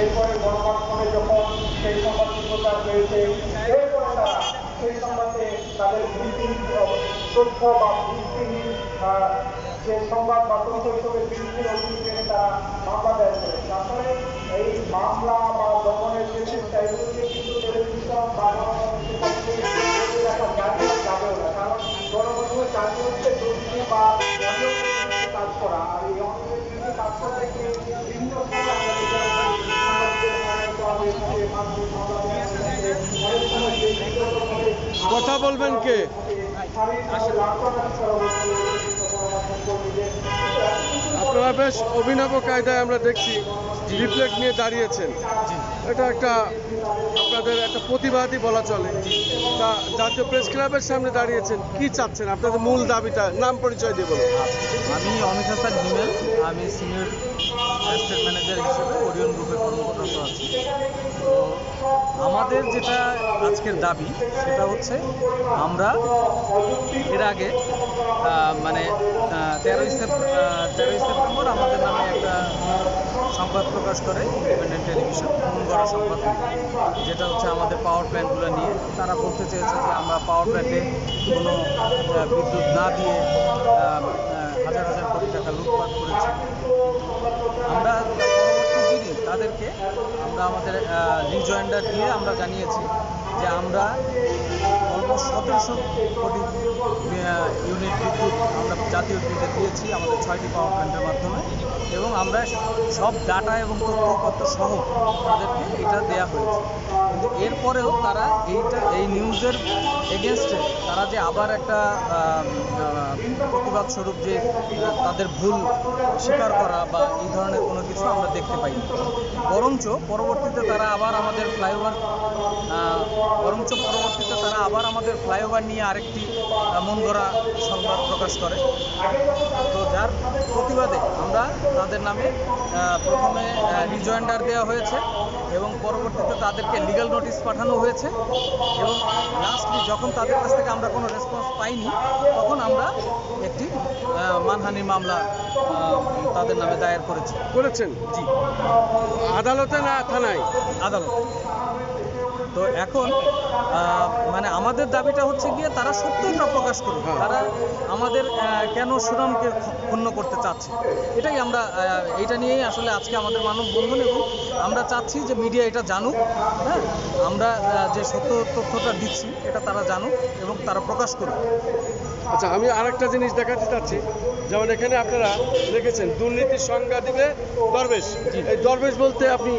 এরপরে গণমাধ্যমে যখন সেই সংবাদটি প্রচার হয়েছে এরপরে তারা সেই সংবাদে তাদের ভিত্তিহীন তথ্য বা ভিত্তিহীন যে সংবাদ বা তথ্য হিসেবে ভিত্তিহীন অভিযোগে তারা মামলা দায়ের করেছে। আসলে এই মামলা বা দমনের যে চেষ্টা এগুলোকে কিন্তু টেলিভিশন বা গণমাধ্যমের ধরে না, কারণ গণমাধ্যমের কাজ হচ্ছে দুর্নীতি বা কাজ করা। আর এই অনিয়মের কাজ করতে গিয়ে বিভিন্ন সময় আমরা দেখতে পাচ্ছি সাংবাদিকদের হয়রানি করা হয়েছে, মানবিক মামলা দেওয়া হয়েছে, অনেক সময় যে বিব্রতভাবে কথা বলবেন কে। আপনারা বেশ অভিনব কায়দায় আমরা দেখছি রিফ্লেক্ট নিয়ে দাঁড়িয়েছেন। এটা একটা আপনাদের একটা প্রতিবাদই বলা চলে। তা জাতীয় প্রেস ক্লাবের সামনে দাঁড়িয়েছেন, কি চাচ্ছেন? আপনাদের মূল দাবিটা, নাম পরিচয় দিয়ে বলুন। আমি অমিত হাসান হিমেল, আমি সিনিয়র অ্যাসিস্ট্যান্ট ম্যানেজার হিসেবে ওরিয়ন গ্রুপে কর্মরত আছি। তো আমাদের যেটা আজকের দাবি, সেটা হচ্ছে আমরা এর আগে মানে তেরোই সেপ্টেম্বর তেরোই সেপ্টেম্বর আমাদের নামে একটা সংবাদ প্রকাশ করে ইন্ডিপেন্ডেন্ট টেলিভিশন ফোন করা সংবাদ। যেটা হচ্ছে আমাদের পাওয়ার প্ল্যান্টগুলো নিয়ে। তারা বলতে চেয়েছে যে আমরা পাওয়ার প্ল্যান্টে কোনো বিদ্যুৎ না দিয়ে হাজার হাজার কোটি টাকা লুটপাট করেছি। আমরা পরবর্তী দিনে তাদেরকে, আমরা আমাদের রিজয়েন্ডার দিয়ে আমরা জানিয়েছি যে আমরা সতেরোশো কোটি ইউনিট বিদ্যুৎ আমরা জাতীয় গ্রিডে দিয়েছি, আমাদের ছয়টি পাওয়ার প্ল্যান্টের মাধ্যমে। এবং আমরা সব ডাটা এবং তথ্যপত্র সহ তাদেরকে এটা দেয়া হয়েছে। কিন্তু এরপরেও তারা এইটা, এই নিউজের এগেনস্টে তারা যে আবার একটা প্রতিবাদ স্বরূপ যে তাদের ভুল স্বীকার করা বা এই ধরনের কোনো কিছু আমরা দেখতে পাইনি। বরঞ্চ পরবর্তীতে তারা আবার আমাদের ফ্লাইওভার বরঞ্চ পরবর্তীতে তারা আবার আমাদের ফ্লাইওভার নিয়ে আরেকটি মন গড়া সংবাদ প্রকাশ করে। তো যার প্রতিবাদে আমরা তাদের নামে প্রথমে রিজয়েন্ডার দেওয়া হয়েছে এবং পরবর্তীতে তাদেরকে লিগাল নোটিশ পাঠানো হয়েছে এবং লাস্টলি যখন তাদের কাছ থেকে আমরা কোনো রেসপন্স পাইনি তখন আমরা একটি মানহানি মামলা তাদের নামে দায়ের করেছি। করেছেন? জি। আদালতে না থানায়? আদালত। তো এখন মানে আমাদের দাবিটা হচ্ছে গিয়ে তারা সত্যটা প্রকাশ করুক। হ্যাঁ। তারা আমাদের কেন সুনামকে ক্ষুণ্ণ করতে চাচ্ছে? এটাই আমরা এটা নিয়েই আসলে আজকে আমাদের মানব মানববন্ধন এবং আমরা চাচ্ছি যে মিডিয়া এটা জানুক হ্যাঁ? আমরা যে সত্য তথ্যটা দিচ্ছি এটা তারা জানুক এবং তারা প্রকাশ করুক। আচ্ছা আমি আরেকটা জিনিস দেখাতে চাচ্ছি। যেমন এখানে আপনারা লিখেছেন দুর্নীতির সংজ্ঞা দিবে দরবেশ। এই দরবেশ বলতে আপনি